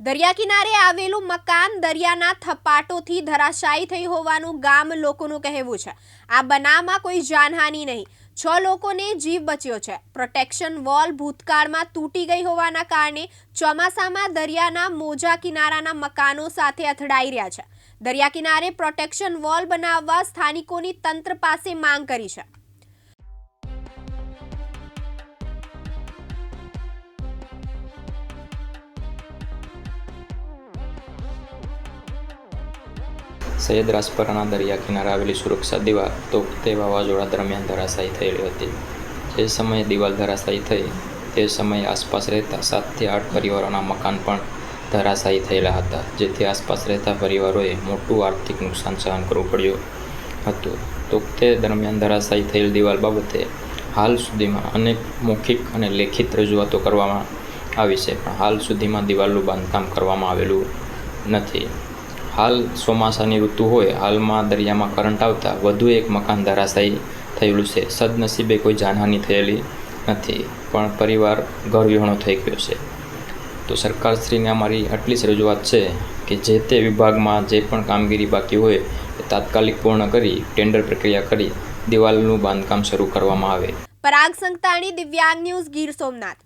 દરિયા કિનારે આવેલું મકાન દરિયાના થપાટોથી ધરાશાયી થઈ હોવાનું ગામ લોકોનું કહેવું છે. આ બનાવમાં કોઈ જાનહાનિ નહીં. છ લોકોને જીવ બચ્યો છે. પ્રોટેક્શન વોલ ભૂતકાળમાં તૂટી ગઈ હોવાના કારણે ચોમાસામાં દરિયાના મોજા કિનારાના મકાનો સાથે અથડાઈ રહ્યા છે. દરિયા કિનારે પ્રોટેક્શન વોલ બનાવવા સ્થાનિકોની તંત્ર પાસે માંગ કરી છે. સૈયદ રાજપરાના દરિયા કિનારે આવેલી સુરક્ષા દિવાલ તોકતે વાવાઝોડા દરમિયાન ધરાશાયી થયેલી હતી. જે સમયે દિવાલ ધરાશાયી થઈ, તે સમયે આસપાસ રહેતા સાતથી આઠ પરિવારોના મકાન પણ ધરાશાયી થયેલા હતા, જેથી આસપાસ રહેતા પરિવારોએ મોટું આર્થિક નુકસાન સહન કરવું પડ્યું હતું. તોકતે દરમિયાન ધરાશાયી થયેલ દિવાલ બાબતે હાલ સુધીમાં અનેક મૌખિક અને લેખિત રજૂઆતો કરવામાં આવી છે, પણ હાલ સુધીમાં દિવાલનું બાંધકામ કરવામાં આવેલું નથી. હાલ ચોમાસાની ઋતુ હોય, હાલમાં દરિયામાં કરંટ આવતા વધુ એક મકાન ધરાશાયી થયેલું છે. સદનસીબે કોઈ જાનહાનિ થયેલી નથી, પણ પરિવાર ઘરવિહોણો થઈ ગયો છે. તો સરકારશ્રીને અમારી આટલી જ રજૂઆત છે કે જે તે વિભાગમાં જે પણ કામગીરી બાકી હોય, એ તાત્કાલિક પૂર્ણ કરી, ટેન્ડર પ્રક્રિયા કરી, દિવાલનું બાંધકામ શરૂ કરવામાં આવે. પરાગ સંતાણી દિવ્યાંગ ન્યૂઝ ગીર સોમનાથ.